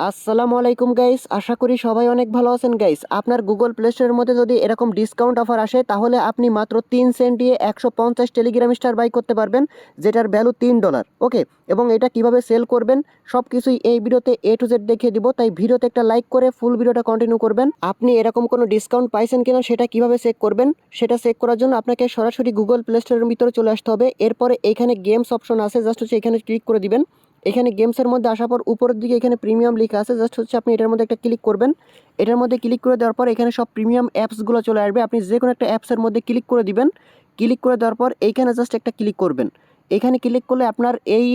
আসসালামু আলাইকুম গাইস আশা করি সবাই অনেক ভালো আছেন গাইস আপনার গুগল প্লে স্টোরের মধ্যে যদি এরকম ডিসকাউন্ট অফার আসে, তাহলে আপনি মাত্র তিন সেন্ট দিয়ে একশো পঞ্চাশ টেলিগ্রাম স্টার বাই করতে পারবেন, যেটার ভ্যালু তিন ডলার ওকে এবং এটা কীভাবে সেল করবেন সব কিছুই এই ভিডিওতে এ টু জেড দেখিয়ে দিব। তাই ভিডিওতে একটা লাইক করে ফুল ভিডিওটা কন্টিনিউ করবেন। আপনি এরকম কোনো ডিসকাউন্ট পাইছেন কিনা, সেটা কীভাবে চেক করবেন, সেটা চেক করার জন্য আপনাকে সরাসরি গুগল প্লে স্টোরের ভিতরে চলে আসতে হবে। এরপরে এখানে গেমস অপশন আছে জাস্ট হচ্ছে এখানে ক্লিক করে দিবেন। এখানে গেমসের মধ্যে আসার পর উপরের দিকে এখানে প্রিমিয়াম লেখা আছে। জাস্ট হচ্ছে আপনি এটার মধ্যে একটা ক্লিক করবেন। এটার মধ্যে ক্লিক করে দেওয়ার পর এখানে সব প্রিমিয়াম অ্যাপসগুলো চলে আসবে। আপনি যে কোনো একটা অ্যাপসের মধ্যে ক্লিক করে দিবেন। ক্লিক করে দেওয়ার পর এইখানে জাস্ট একটা ক্লিক করবেন। এখানে ক্লিক করলে আপনার এই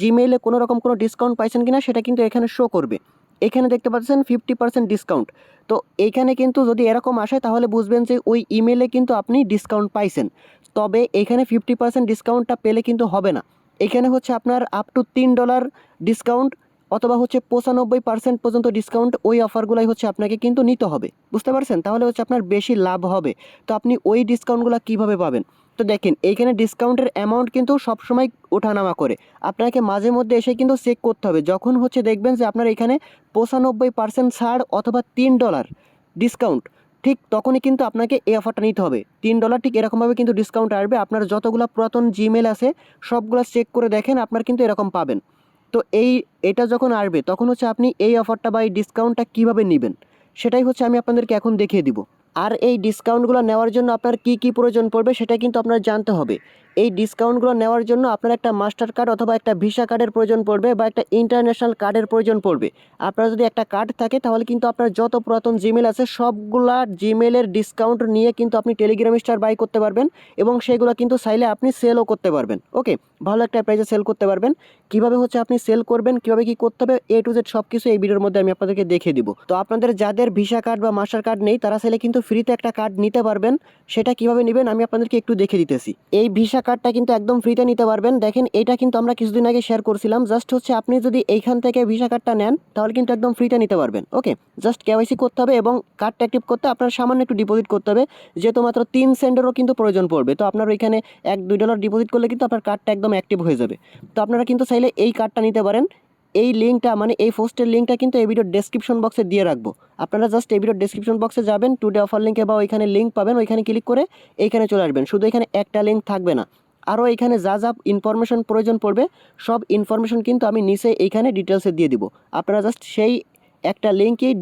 জিমেইলে কোনো রকম কোনো ডিসকাউন্ট পাইছেন কিনা সেটা কিন্তু এখানে শো করবে। এখানে দেখতে পাচ্ছেন ফিফটি পার্সেন্ট ডিসকাউন্ট তো এইখানে কিন্তু যদি এরকম আসে তাহলে বুঝবেন যে ওই ইমেলে কিন্তু আপনি ডিসকাউন্ট পাইছেন। তবে এখানে ফিফটি পার্সেন্ট ডিসকাউন্টটা পেলে কিন্তু হবে না। এখানে হচ্ছে আপনার আপ টু তিন ডলার ডিসকাউন্ট অথবা হচ্ছে পঁচানব্বই পার্সেন্ট পর্যন্ত ডিসকাউন্ট ওই অফারগুলাই হচ্ছে আপনাকে কিন্তু নিতে হবে। বুঝতে পারছেন? তাহলে হচ্ছে আপনার বেশি লাভ হবে। তো আপনি ওই ডিসকাউন্টগুলো কীভাবে পাবেন? তো দেখেন, এইখানে ডিসকাউন্টের অ্যামাউন্ট কিন্তু সবসময় ওঠানামা করে। আপনাকে মাঝে মধ্যে এসে কিন্তু চেক করতে হবে। যখন হচ্ছে দেখবেন যে আপনার এখানে পঁচানব্বই পার্সেন্ট ছাড় অথবা তিন ডলার ডিসকাউন্ট ঠিক তখনই কিন্তু আপনাকে এই অফারটা নিতে হবে। তিন ডলার ঠিক এরকমভাবে কিন্তু ডিসকাউন্ট আসবে। আপনার যতগুলো পুরাতন জিমেল আছে, সবগুলো চেক করে দেখেন, আপনার কিন্তু এরকম পাবেন। তো এই, এটা যখন আসবে, তখন হচ্ছে আপনি এই অফারটা বা এই ডিসকাউন্টটা কীভাবে নেবেন? সেটাই হচ্ছে আমি আপনাদেরকে এখন দেখিয়ে দিব। আর এই ডিসকাউন্টগুলো নেওয়ার জন্য আপনার কি কি প্রয়োজন পড়বে সেটা কিন্তু আপনার জানতে হবে। এই ডিসকাউন্টগুলো নেওয়ার জন্য আপনার একটা মাস্টার কার্ড অথবা একটা ভিসা কার্ডের প্রয়োজন পড়বে বা একটা ইন্টারন্যাশনাল কার্ডের প্রয়োজন পড়বে। আপনার যদি একটা কার্ড থাকে, তাহলে কিন্তু আপনার যত পুরাতন জিমেল আছে, সবগুলা জিমেলের ডিসকাউন্ট নিয়ে কিন্তু আপনি টেলিগ্রাম স্টার বাই করতে পারবেন এবং সেগুলো কিন্তু চাইলে আপনি সেলও করতে পারবেন। ওকে ভালো একটা প্রাইসে সেল করতে পারবেন। কীভাবে হচ্ছে আপনি সেল করবেন, কীভাবে কি করতে হবে এ টু জেড সব কিছু এই ভিডিওর মধ্যে আমি আপনাদেরকে দেখিয়ে দিব। তো আপনাদের যাদের ভিসা কার্ড বা মাস্টার কার্ড নেই, তারা চাইলে কিন্তু ফ্রিতে একটা কার্ড নিতে পারবেন। সেটা কীভাবে নেবেন, আমি আপনাদেরকে একটু দেখে দিতেছি। এই ভিসা কার্ডটা কিন্তু একদম ফ্রিতে নিতে পারবেন। দেখেন, এটা কিন্তু আমরা কিছুদিন আগে শেয়ার করছিলাম। জাস্ট হচ্ছে আপনি যদি এইখান থেকে ভিসা কার্ডটা নেন, তাহলে কিন্তু একদম ফ্রিতে নিতে পারবেন। ওকে জাস্ট কেওয়াইসি করতে হবে এবং কার্ডটা অ্যাক্টিভ করতে আপনার সামান্য একটু ডিপোজিট করতে হবে। যেহেতু মাত্র তিন সেন্টেরও কিন্তু প্রয়োজন পড়বে। তো আপনার ওইখানে এক, দুই ডলার ডিপোজিট করলে কিন্তু আপনার কার্ডটা একদম অ্যাক্টিভ হয়ে যাবে। তো আপনারা কিন্তু চাইলে এই কার্ডটা নিতে পারেন। এই লিঙ্কটা মানে এই পোস্টের লিঙ্কটা কিন্তু এই ভিডিওর ডেসক্রিপশন বক্সে দিয়ে রাখব। আপনারা জাস্ট এই ভিডিওর ডেসক্রিপশন বক্সে যাবেন টুডে অফার লিঙ্কে বা ওইখানে লিঙ্ক পাবেন, ওইখানে ক্লিক করে এইখানে চলে আসবেন। শুধু এখানে একটা লিঙ্ক থাকবে না, আরও এখানে যা যা ইনফরমেশন প্রয়োজন পড়বে, সব ইনফরমেশন কিন্তু আমি নিচে এইখানে ডিটেলসে দিয়ে দিব। আপনারা জাস্ট সেই একটা লিঙ্কই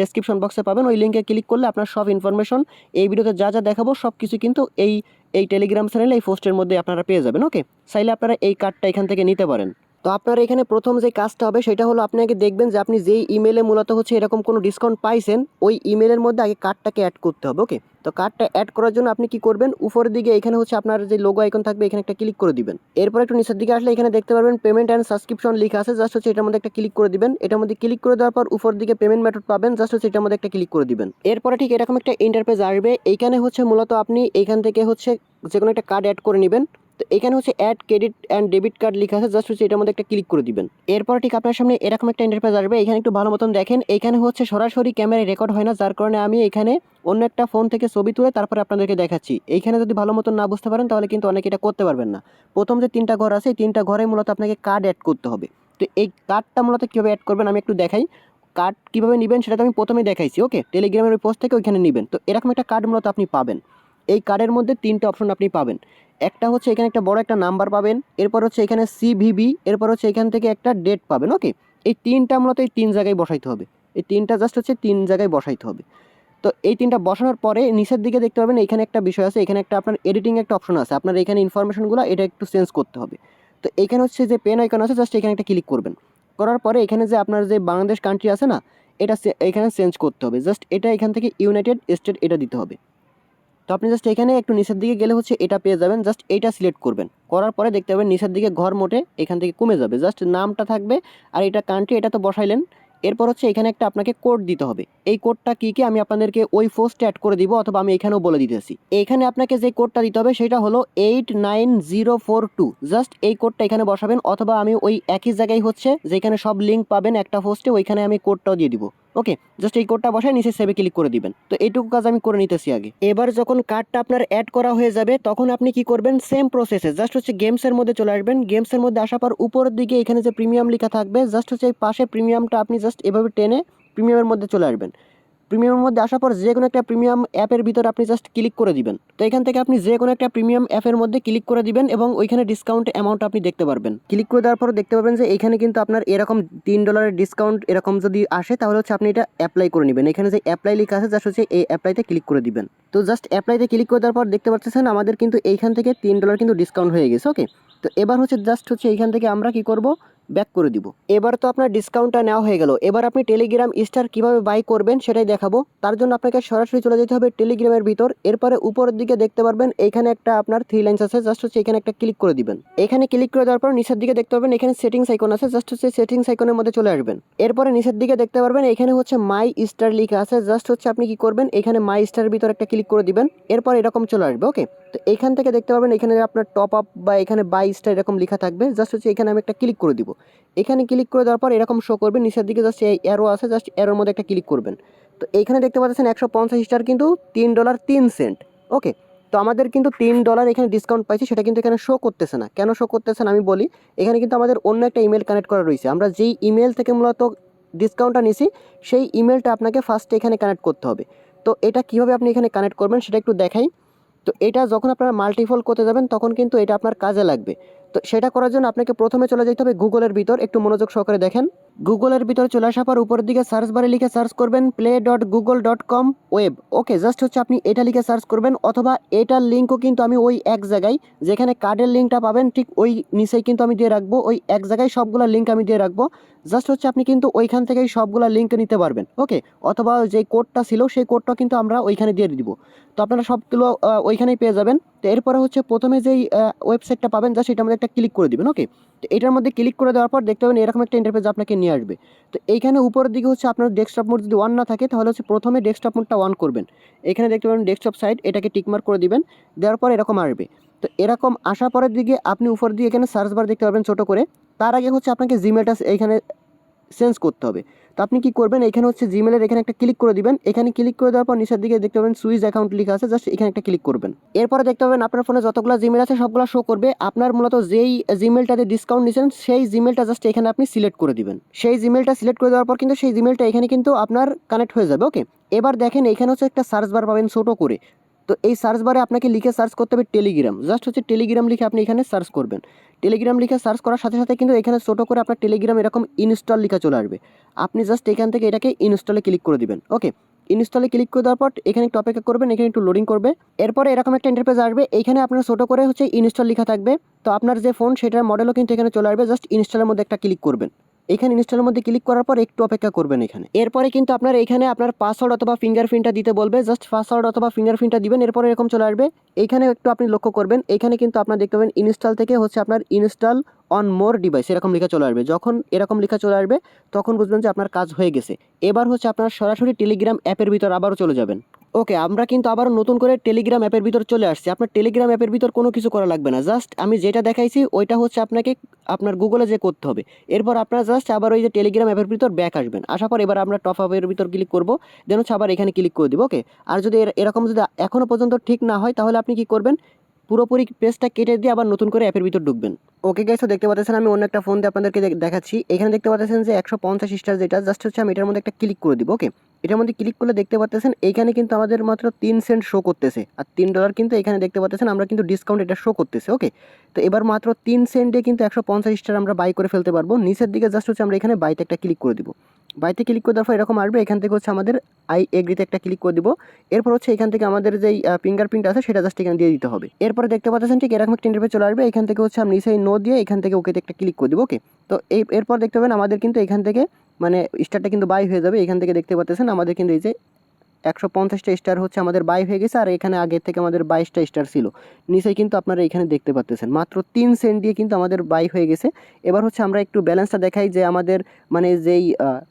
ডেসক্রিপশন বক্সে পাবেন, ওই লিঙ্কে ক্লিক করলে আপনার সব ইনফরমেশন এই ভিডিওতে যা যা দেখাবো, সব কিছু কিন্তু এই এই টেলিগ্রাম চ্যানেলে এই পোস্টের মধ্যে আপনারা পেয়ে যাবেন ওকে চাইলে আপনারা এই কার্ডটা এখান থেকে নিতে পারেন। তো আপনার এখানে প্রথম যে কাজটা হবে সেটা হলো আপনাকে দেখবেন যে আপনি যেই ইমেলে মূলত হচ্ছে এরকম কোনো ডিসকাউন্ট পাইছেন, ওই ইমেলের মধ্যে আগে কার্ডটাকে অ্যাড করতে হবে ওকে তো কার্ডটা অ্যাড করার জন্য আপনি কি করবেন? উপরের দিকে এখানে হচ্ছে আপনার যে লোগো আইকন থাকবে, এখানে একটা ক্লিক করে দিবেন। এরপর একটু নিচের দিকে আসলে এখানে দেখতে পারবেন পেমেন্ট অ্যান্ড সাবস্ক্রিপশন লেখা আছে জাস্ট হচ্ছে এটার মধ্যে একটা ক্লিক করে দিবেন। এটার মধ্যে ক্লিক করে দেওয়ার পর উপর দিকে পেমেন্ট মেথড পাবেন জাস্ট হচ্ছে এটার মধ্যে একটা ক্লিক করে দিবেন। এরপরে ঠিক এরকম একটা ইন্টারপেজ আসবে এইখানে হচ্ছে মূলত আপনি এইখান থেকে হচ্ছে যে কোনো একটা কার্ড অ্যাড করে নেবেন। তো এখানে হচ্ছে add credit and debit card লেখা আছে জাস্ট হচ্ছে এটার মধ্যে একটা ক্লিক করে দিবেন। এরপর ঠিক আপনার সামনে এরকম একটা ইন্টারফেস আসবে, এখানে একটু ভালো মতন দেখেন, এখানে হচ্ছে সরাসরি ক্যামেরায় রেকর্ড হয় না, যার কারণে আমি এখানে অন্য একটা ফোন থেকে ছবি তুলে তারপরে আপনাদেরকে দেখাচ্ছি। এইখানে যদি ভালো মতন না বুঝতে পারেন, তাহলে কিন্তু অনেকে এটা করতে পারবেন না। প্রথম যে তিনটা ঘর আছে, এই তিনটা ঘরে মূলত আপনাকে কার্ড অ্যাড করতে হবে। তো এই কার্ডটা মূলত কীভাবে অ্যাড করবেন, আমি একটু দেখাই। কার্ড কীভাবে নেবেন, সেটা তো আমি প্রথমেই দেখাইছি ওকে টেলিগ্রামের ওই পোস্ট থেকে ওইখানে নেবেন। তো এরকম একটা কার্ড মূলত আপনি পাবেন। এই কার্ডের মধ্যে তিনটে অপশন আপনি পাবেন। একটা হচ্ছে এখানে একটা বড় একটা নাম্বার পাবেন, এরপর হচ্ছে এখানে সিভিবি এরপর হচ্ছে এখান থেকে একটা ডেট পাবেন ওকে এই তিনটা মূলত এই তিন জায়গায় বসাইতে হবে। এই তিনটা জাস্ট হচ্ছে তিন জায়গায় বসাইতে হবে। তো এই তিনটা বসানোর পরে নিচের দিকে দেখতে পাবেন, এখানে একটা বিষয় আছে, এখানে একটা আপনার এডিটিং একটা অপশন আছে, আপনার এখানে ইনফরমেশনগুলো এটা একটু চেঞ্জ করতে হবে। তো এখানে হচ্ছে যে পেন আইকন আছে জাস্ট এখানে একটা ক্লিক করবেন। করার পরে এখানে যে আপনার যে বাংলাদেশ কান্ট্রি আছে না, এটা এখানে চেঞ্জ করতে হবে। জাস্ট এটা এখান থেকে ইউনাইটেড স্টেট এটা দিতে হবে। তো আপনি জাস্ট এখানে একটু নিচের দিকে গেলে হচ্ছে এটা পেয়ে যাবেন জাস্ট এইটা সিলেক্ট করবেন। করার পরে দেখতে পাবেন নিচের দিকে ঘর মোটে এখান থেকে কমে যাবে। জাস্ট নামটা থাকবে আর এটা কান্ট্রি এটা তো বসাইলেন। এরপর হচ্ছে এখানে একটা আপনাকে কোড দিতে হবে। এই কোডটা কী কি আমি আপনাদেরকে ওই পোস্টে অ্যাড করে দিব অথবা আমি এখানেও বলে দিতেছি। এখানে আপনাকে যে কোডটা দিতে হবে সেটা হলো eight nine zero four two just এই কোডটা এখানে বসাবেন অথবা আমি ওই একই জায়গায় হচ্ছে যেখানে সব লিঙ্ক পাবেন একটা পোস্টে ওইখানে আমি কোডটাও দিয়ে দিব। ওকে জাস্ট এই কোডটা বসায় নিচে সেভে ক্লিক করে দিবেন। তো এইটুকু কাজ আমি করে নিতেছি আগে। এবার যখন কার্ডটা আপনার অ্যাড করা হয়ে যাবে, তখন আপনি কি করবেন? সেম প্রসেসে জাস্ট হচ্ছে গেমসের মধ্যে চলে আসবেন। গেমসের মধ্যে আসার পর উপরের দিকে এখানে যে প্রিমিয়াম লেখা থাকবে জাস্ট হচ্ছে এই পাশে প্রিমিয়ামটা আপনি জাস্ট এভাবে টেনে প্রিমিয়ামের মধ্যে চলে আসবেন। প্রিমিয়ামের মধ্যে আসার পর যে কোনো একটা প্রিমিয়াম অ্যাপের ভিতর আপনি জাস্ট ক্লিক করে দিবেন। তো এখান থেকে আপনি যে কোনো একটা প্রিমিয়াম অ্যাপের মধ্যে ক্লিক করে দিবেন এবং ওইখানে ডিসকাউন্ট অ্যামাউন্ট আপনি দেখতে পারবেন। ক্লিক করে দেওয়ার পর দেখতে পাবেন যে এখানে কিন্তু আপনার এরকম তিন ডলারের ডিসকাউন্ট এরকম যদি আসে, তাহলে হচ্ছে আপনি এটা অ্যাপ্লাই করে নেবেন। এখানে যে অ্যাপ্লাই লেখা আছে জাস্ট হচ্ছে এই অ্যাপ্লাইতে ক্লিক করে দিবেন। তো জাস্ট অ্যাপ্লাইতে ক্লিক করে দেওয়ার পর দেখতে পাচ্ছেন আমাদের কিন্তু এইখান থেকে তিন ডলার কিন্তু ডিসকাউন্ট হয়ে গেছে ওকে তো এবার হচ্ছে জাস্ট হচ্ছে এইখান থেকে আমরা কি করব? ব্যাক করে দিব। এবার তো আপনার ডিসকাউন্টটা নেওয়া হয়ে গেল। এবার আপনি টেলিগ্রাম স্টার কীভাবে বাই করবেন সেটাই দেখাবো। তার জন্য আপনাকে সরাসরি চলে যেতে হবে টেলিগ্রামের ভিতর। এরপরে উপরের দিকে দেখতে পারবেন এইখানে একটা আপনার থ্রি লাইন্স আছে। জাস্ট হচ্ছে এখানে একটা ক্লিক করে দিবেন। এখানে ক্লিক করে দেওয়ার পর নিচের দিকে দেখতে পাবেন এখানে সেটিংস আইকন আছে। জাস্ট হচ্ছে সেটিংস আইকনের মধ্যে চলে আসবেন। এরপরে নিচের দিকে দেখতে পারবেন, এখানে হচ্ছে মাই স্টার লিখা আছে। জাস্ট হচ্ছে আপনি কি করবেন, এখানে মাই স্টার ভিতর একটা ক্লিক করে দিবেন। এরপর এরকম চলে আসবে ওকে তো এখান থেকে দেখতে পারবেন, এখানে আপনার টপ আপ বা এখানে বাই স্টার এরকম লেখা থাকবে। জাস্ট হচ্ছে এখানে আমি একটা ক্লিক করে দিব। এখানে ক্লিক করে দেওয়ার পর এরকম শো করবে, নিচের দিকে জাস্ট এই অ্যারো আছে জাস্ট অ্যারোর মধ্যে একটা ক্লিক করবেন। তো এইখানে দেখতে পাচ্ছেন একশো পঞ্চাশ স্টার কিন্তু তিন ডলার তিন সেন্ট ওকে তো আমাদের কিন্তু তিন ডলার এখানে ডিসকাউন্ট পাইছি, সেটা কিন্তু এখানে শো করতেছে না। কেন শো করতেছে না আমি বলি, এখানে কিন্তু আমাদের অন্য একটা ইমেল কানেক্ট করা রয়েছে। আমরা যেই ইমেল থেকে মূলত ডিসকাউন্টটা নিছি, সেই ইমেলটা আপনাকে ফার্স্টে এখানে কানেক্ট করতে হবে। তো এটা কীভাবে আপনি এখানে কানেক্ট করবেন সেটা একটু দেখাই। তো এটা যখন আপনারা মাল্টিফল করতে যাবেন, তখন কিন্তু এটা আপনার কাজে লাগবে। তো সেটা করার জন্য আপনাকে প্রথমে চলে যেতে হবে গুগলের ভিতর, একটু মনোযোগ সহকারে দেখেন। গুগলের ভিতর চলে আসার পর উপরের দিকে সার্চ বারে লিখে সার্চ করবেন play dot Google dot com web okay just হচ্ছে আপনি এটা লিখে সার্চ করবেন, অথবা এটার লিঙ্কও কিন্তু আমি ওই এক জায়গায়, যেখানে কার্ডের লিঙ্কটা পাবেন, ঠিক ওই নিচেই কিন্তু আমি দিয়ে রাখব, ওই এক জায়গায় সবগুলো লিঙ্ক আমি দিয়ে রাখব। জাস্ট হচ্ছে আপনি কিন্তু ওইখান থেকেই সবগুলো লিঙ্ক নিতে পারবেন ওকে অথবা যে কোডটা ছিল, সেই কোডটা কিন্তু আমরা ওইখানে দিয়ে দিব। তো আপনারা সবগুলো ওইখানেই পেয়ে যাবেন। তো এরপরে হচ্ছে প্রথমে যেই ওয়েবসাইটটা পাবেন জাস্ট সেটার মধ্যে একটা ক্লিক করে দিবেন ওকে তো এটার মধ্যে ক্লিক করে দেওয়ার পর দেখতে পাবেন এরকম একটা ইন্টারফেস আপনাকে নিয়ে আসবে। তো এইখানে উপরের দিকে হচ্ছে আপনার ডেস্কটপ মোড যদি অন না থাকে, তাহলে হচ্ছে প্রথমে ডেস্কটপ মোডটা অন করবেন। এখানে দেখতে পাবেন ডেস্কটপ সাইট এটাকে টিকমার্ক করে দিবেন। দেওয়ার পর এরকম আসবে। তো এরকম আসার পরের দিকে আপনি উপর দিয়ে এখানে সার্চ বার দেখতে পাবেন ছোটো করে। তার আগে হচ্ছে আপনাকে জিমেলটা এইখানে চেঞ্জ করতে হবে। তো আপনি কি করবেন? এখানে হচ্ছে জিমেলের এখানে একটা ক্লিক করে দিবেন। এখানে ক্লিক করে দেওয়ার পর নিচের দিকে দেখতে পাবেন সুইচ অ্যাকাউন্ট লেখা আছে। জাস্ট এখানে একটা ক্লিক করবেন। এরপরে দেখতে পাবেন আপনার ফোনে যতগুলো জিমেল আছে সবগুলো শো করবে। আপনার মূলত যেই জিমেলটাতে ডিসকাউন্ট নিচ্ছেন সেই জিমেলটা জাস্ট এখানে আপনি সিলেক্ট করে দিবেন। সেই জিমেলটা সিলেক্ট করে দেওয়ার পর কিন্তু সেই জিমেলটা এখানে কিন্তু আপনার কানেক্ট হয়ে যাবে ওকে এবার দেখেন এখানে হচ্ছে একটা সার্চ বার পাবেন ছোটো করে। তো এই সার্চ বারে আপনাকে লিখে সার্চ করতে হবে টেলিগ্রাম জাস্ট হচ্ছে টেলিগ্রাম লিখে আপনি এখানে সার্চ করবেন। টেলিগ্রাম লিখে সার্চ করার সাথে সাথে কিন্তু এখানে ছোটো করে আপনার টেলিগ্রাম এরকম ইনস্টল লেখা চলে আসবে। আপনি জাস্ট এখান থেকে এটাকে ইনস্টলে ক্লিক করে দিবেন। ওকে ইনস্টলে ক্লিক করে দেওয়ার পর এখানে একটু অপেক্ষা করবেন, এখানে একটু লোডিং করবে। এরপরে এরকম একটা ইন্টারফেস আসবে। এখানে আপনার ছোটো করে হচ্ছে ইনস্টল লেখা থাকবে। তো আপনার যে ফোন সেটার মডেলও কিন্তু এখানে চলে আসবে। জাস্ট ইনস্টলের মধ্যে একটা ক্লিক করবেন। এখানে ইনস্টলের মধ্যে ক্লিক করার পর একটু অপেক্ষা করবেন এখানে। এরপরে কিন্তু আপনার এখানে আপনার পাসওয়ার্ড অথবা ফিঙ্গারপ্রিন্টটা দিতে বলবে। জাস্ট পাসওয়ার্ড অথবা ফিঙ্গারপ্রিন্টটা দিবেন, এরপরে এরকম চলে আসবে। এইখানে একটু আপনি লক্ষ্য করবেন, এখানে কিন্তু আপনার দেখতে পাবেন ইনস্টল থেকে হচ্ছে আপনার ইনস্টল অন মোর ডিভাইস এরকম লেখা চলে আসবে। যখন এরকম লেখা চলে আসবে, তখন বুঝবেন যে আপনার কাজ হয়ে গেছে। এবার হচ্ছে আপনার সরাসরি টেলিগ্রাম অ্যাপের ভিতর আবারও চলে যাবেন। ওকে আমরা কিন্তু আবারও নতুন করে টেলিগ্রাম অ্যাপের ভিতর চলে আসছি। আপনার টেলিগ্রাম অ্যাপের ভিতর কোনো কিছু করা লাগবে না। জাস্ট আমি যেটা দেখাইছি, ওইটা হচ্ছে আপনাকে আপনার গুগলে যে করতে হবে। এরপর আপনার জাস্ট আবার ওই যে টেলিগ্রাম অ্যাপের ভিতর ব্যাক আসবেন। আসার পর এবার আমরা টপ আপের ভিতর ক্লিক করব। দেন হচ্ছে আবার এখানে ক্লিক করে দিব ওকে আর যদি এর- এরকম যদি এখনও পর্যন্ত ঠিক না হয়, তাহলে আপনি কি করবেন? পুরোপুরি পেজটা কেটে দিয়ে আবার নতুন করে অ্যাপের ভিতর ঢুকবেন। ওকে তো দেখতে পাচ্ছেন আমি অন্য একটা ফোন দিয়ে আপনাদেরকে দেখ- দেখাচ্ছি। এখানে দেখতে পাচ্ছেন যে একশো পঞ্চাশ স্টার যেটা জাস্ট হচ্ছে আমি এটার মধ্যে একটা ক্লিক করে দিব ওকে এটার মধ্যে ক্লিক করলে দেখতে পাচ্ছেন এইখানে কিন্তু আমাদের মাত্র তিন সেন্ট শো করতেছে। আর তিন ডলার কিন্তু এখানে দেখতে পাচ্ছেন আমরা কিন্তু ডিসকাউন্ট এটা শো করতেছে ওকে তো এবার মাত্র তিন সেন্টে কিন্তু একশো পঞ্চাশ স্টার আমরা বাই করে ফেলতে পারব। নিচের দিকে জাস্ট হচ্ছে আমরা এখানে বাইতে একটা ক্লিক করে দিব। বাইতে ক্লিক করে দেওয়ার পর এরকম আসবে, এখান থেকে হচ্ছে আমাদের আই এগ্রিতে একটা ক্লিক করে দিব। এরপর হচ্ছে এখান থেকে আমাদের যেই ফিঙ্গারপ্রিন্ট আছে সেটা জাস্ট এখানে দিয়ে দিতে হবে। এরপরে দেখতে পাচ্ছেন ঠিক এরকম একটা ইন্টারভিউ চলে আসবে, এখান থেকে হচ্ছে আমি নিচে নো দিয়ে এখান থেকে ওকে একটা ক্লিক করে দিব ওকে তো এরপর দেখতে পাবেন আমাদের কিন্তু এখান থেকে মানে স্টারটা কিন্তু বাই হয়ে যাবে, এখান থেকে দেখতে পাচ্ছেন আমাদের কিন্তু এই যে একশো পঞ্চাশটা স্টার হচ্ছে আমাদের বাই হয়ে গেছে আর এখানে আগের থেকে আমাদের বাইশটা স্টার ছিল। নিচে কিন্তু আপনারা এখানে দেখতে পাচ্ছেন মাত্র তিন সেন্ট দিয়ে কিন্তু আমাদের বাই হয়ে গেছে। এবার হচ্ছে আমরা একটু ব্যালেন্সটা দেখাই যে আমাদের মানে যেই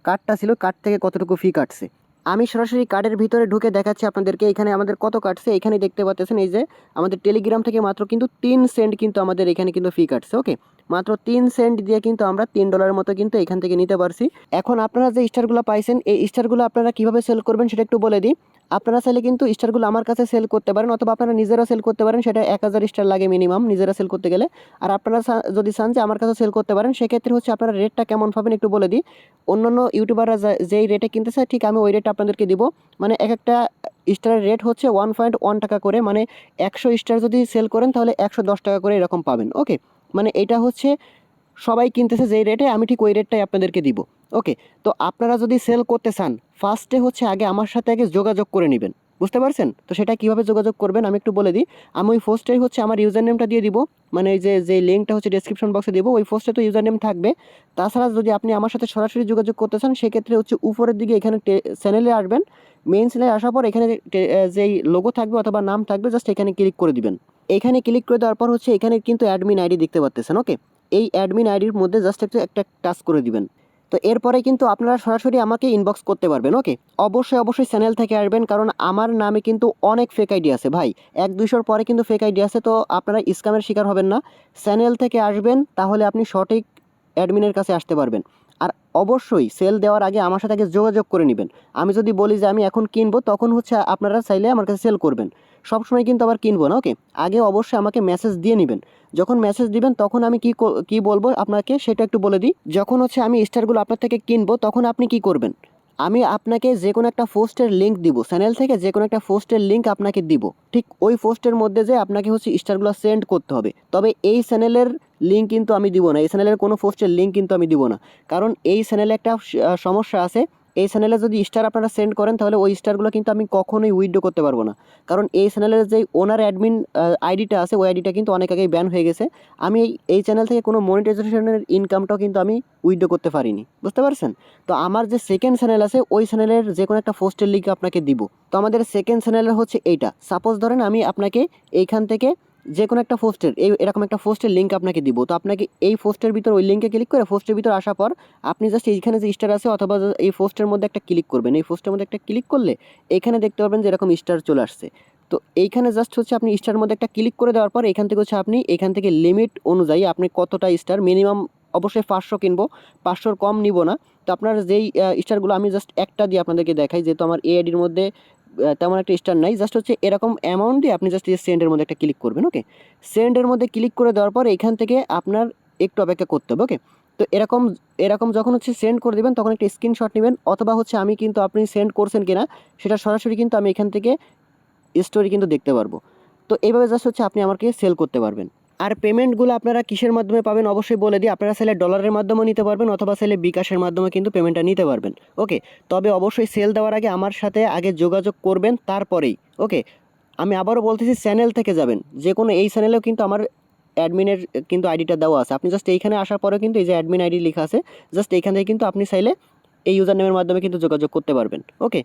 কার্ডটা ছিল কার্ড থেকে কতটুকু ফি কাটছে। আমি সরাসরি কার্ডের ভিতরে ঢুকে দেখাচ্ছি আপনাদেরকে। এখানে আমাদের কত কাটছে এখানে দেখতে পাচ্ছেন এই যে, আমাদের টেলিগ্রাম থেকে মাত্র কিন্তু তিন সেন্ট কিন্তু আমাদের এখানে কিন্তু ফি কাটছে ওকে মাত্র তিন সেন্ট দিয়ে কিন্তু আমরা তিন ডলারের মতো কিন্তু এখান থেকে নিতে পারছি। এখন আপনারা যে স্টারগুলো পাইছেন, এই স্টারগুলো আপনারা কীভাবে সেল করবেন সেটা একটু বলে দিই। আপনারা চাইলে কিন্তু স্টারগুলো আমার কাছে সেল করতে পারেন অথবা আপনারা নিজেরা সেল করতে পারেন, সেটা এক হাজার স্টার লাগে মিনিমাম নিজেরা সেল করতে গেলে। আর আপনারা যদি চান যে আমার কাছে সেল করতে পারেন, সেক্ষেত্রে হচ্ছে আপনারা রেটটা কেমন পাবেন একটু বলে দিই। অন্যান্য ইউটিউবাররা যেই রেটে কিনতে চায়, ঠিক আমি ওই রেট আপনাদেরকে দিব। মানে এক একটা স্টারের রেট হচ্ছে ওয়ান পয়েন্ট ওয়ান টাকা করে মানে একশো স্টার যদি সেল করেন, তাহলে একশো দশ টাকা করে এরকম পাবেন ওকে মানে এটা হচ্ছে সবাই কিনতেছে যেই রেটে আমি ঠিক ওই রেটটাই আপনাদেরকে দিব। ওকে তো আপনারা যদি সেল করতে চান ফার্স্টে হচ্ছে আগে আমার সাথে আগে যোগাযোগ করে নেবেন। বুঝতে পারছেন? তো সেটা কীভাবে যোগাযোগ করবেন আমি একটু বলে দিই। আমি ওই পোস্টেই হচ্ছে আমার ইউজার নেমটা দিয়ে দিব। মানে এই যে যে লিঙ্কটা হচ্ছে ডেসক্রিপশন বক্সে দিব, ওই পোস্টে তো ইউজার নেম থাকবে। তাছাড়া যদি আপনি আমার সাথে সরাসরি যোগাযোগ করতে চান, সেক্ষেত্রে হচ্ছে উপরের দিকে এখানে চ্যানেলে আসবেন। মেইন চ্যানেলে আসার পর এখানে যেই লোগো থাকবে অথবা নাম থাকবে জাস্ট এখানে ক্লিক করে দিবেন। এখানে ক্লিক করে দেওয়ার পর হচ্ছে এখানে কিন্তু অ্যাডমিন আইডি দেখতে পাচ্ছেন ওকে এই অ্যাডমিন আইডির মধ্যে জাস্ট একটু একটা টাচ করে দিবেন। তো এরপরে কিন্তু আপনারা সরাসরি আমাকে ইনবক্স করতে পারবেন ওকে অবশ্যই অবশ্যই চ্যানেল থেকে আসবেন, কারণ আমার নামে কিন্তু অনেক ফেক আইডি আছে ভাই। এক দুইশোর পরে কিন্তু ফেক আইডি আছে, তো আপনারা স্ক্যামের শিকার হবেন না। চ্যানেল থেকে আসবেন, তাহলে আপনি সঠিক অ্যাডমিনের কাছে আসতে পারবেন। আর অবশ্যই সেল দেওয়ার আগে আমার সাথে আগে যোগাযোগ করে নেবেন। আমি যদি বলি যে আমি এখন কিনবো, তখন হচ্ছে আপনারা চাইলে আমার কাছে সেল করবেন। সবসময় কিন্তু আবার কিনবো না ওকে আগে অবশ্যই আমাকে মেসেজ দিয়ে নেবেন। যখন মেসেজ দিবেন, তখন আমি কি কো- বলব আপনাকে সেটা একটু বলে দিই। যখন হচ্ছে আমি স্টারগুলো আপনার থেকে কিনবো, তখন আপনি কি করবেন? আমি আপনাকে যে কোনো একটা পোস্টের লিঙ্ক দিব চ্যানেল থেকে যে কোনো একটা পোস্টের লিঙ্ক আপনাকে দিব। ঠিক ওই পোস্টের মধ্যে যে আপনাকে হচ্ছে স্টারগুলো সেন্ড করতে হবে। তবে এই চ্যানেলের লিঙ্ক কিন্তু আমি দিব না, এই চ্যানেলের কোনো পোস্টের লিঙ্ক কিন্তু আমি দিব না। কারণ এই চ্যানেলে একটা সমস্যা আছে। এই চ্যানেলে যদি স্টার আপনারা সেন্ড করেন, তাহলে ওই স্টারগুলো কিন্তু আমি কখনোই উইথড্র করতে পারব না। কারণ এই চ্যানেলের যে ওনার অ্যাডমিন আইডিটা আছে, ওই আইডিটা কিন্তু অনেক আগেই ব্যান হয়ে গেছে। আমি এই চ্যানেল থেকে কোনো মনিটাইজেশনের ইনকামটাও কিন্তু আমি উইথড্র করতে পারিনি। বুঝতে পারছেন? তো আমার যে সেকেন্ড চ্যানেল আছে, ওই চ্যানেলের যে কোনো একটা পোস্টের লিঙ্ক আপনাকে দিব। তো আমাদের সেকেন্ড চ্যানেলের হচ্ছে এইটা। সাপোজ ধরেন আমি আপনাকে এইখান থেকে যে কোনো একটা পোস্টের এই এরকম একটা পোস্টের লিঙ্ক আপনাকে দিব। তো আপনাকে এই পোস্টের ভিতর ওই লিঙ্কে ক্লিক করে পোস্টের ভিতর আসার পর আপনি জাস্ট এইখানে যে স্টার আছে অথবা এই পোস্টের মধ্যে একটা ক্লিক করবেন। এই পোস্টের মধ্যে একটা ক্লিক করলে এখানে দেখতে পারবেন যে এরকম স্টার চলে আসছে। তো এইখানে জাস্ট হচ্ছে আপনি স্টার মধ্যে একটা ক্লিক করে দেওয়ার পর এখান থেকে হচ্ছে আপনি এখান থেকে লিমিট অনুযায়ী আপনি কতটা স্টার মিনিমাম অবশ্যই পাঁচশো কিনবো, পাঁচশোর কম নিব না। তো আপনার যেই স্টারগুলো আমি জাস্ট একটা দিয়ে আপনাদেরকে দেখাই, যেহেতু আমার এই আইডির মধ্যে তেমন একটা স্টার নাই। জাস্ট হচ্ছে এরকম অ্যামাউন্ট দিয়ে আপনি জাস্ট সেন্ডের মধ্যে একটা ক্লিক করবেন ওকে সেন্ডের মধ্যে ক্লিক করে দেওয়ার পর এখান থেকে আপনার একটু অপেক্ষা করতে হবে ওকে তো এরকম এরকম যখন হচ্ছে সেন্ড করে দেবেন, তখন একটা স্ক্রিনশট নেবেন, অথবা হচ্ছে আমি কিন্তু আপনি সেন্ড করছেন কিনা, সেটা সরাসরি কিন্তু আমি এখান থেকে স্টোরি কিন্তু দেখতে পারব। তো এইভাবে জাস্ট হচ্ছে আপনি আমাকে সেল করতে পারবেন। আর পেমেন্টগুলো আপনারা কিসের মাধ্যমে পাবেন অবশ্যই বলে দিই। আপনারা সেলে ডলারের মাধ্যমে নিতে পারবেন অথবা সেলে বিকাশের মাধ্যমে কিন্তু পেমেন্টটা নিতে পারবেন। ওকে তবে অবশ্যই সেল দেওয়ার আগে আমার সাথে আগে যোগাযোগ করবেন, তারপরেই। ওকে আমি আবারও বলতেছি চ্যানেল থেকে যাবেন। যে কোনো এই চ্যানেলেও কিন্তু আমার অ্যাডমিনের কিন্তু আইডিটা দেওয়া আছে। আপনি জাস্ট এইখানে আসার পরেও কিন্তু এই যে অ্যাডমিন আইডি লেখা আছে জাস্ট এইখান থেকে কিন্তু আপনি চাইলে এই ইউজার নেমের মাধ্যমে কিন্তু যোগাযোগ করতে পারবেন। ওকে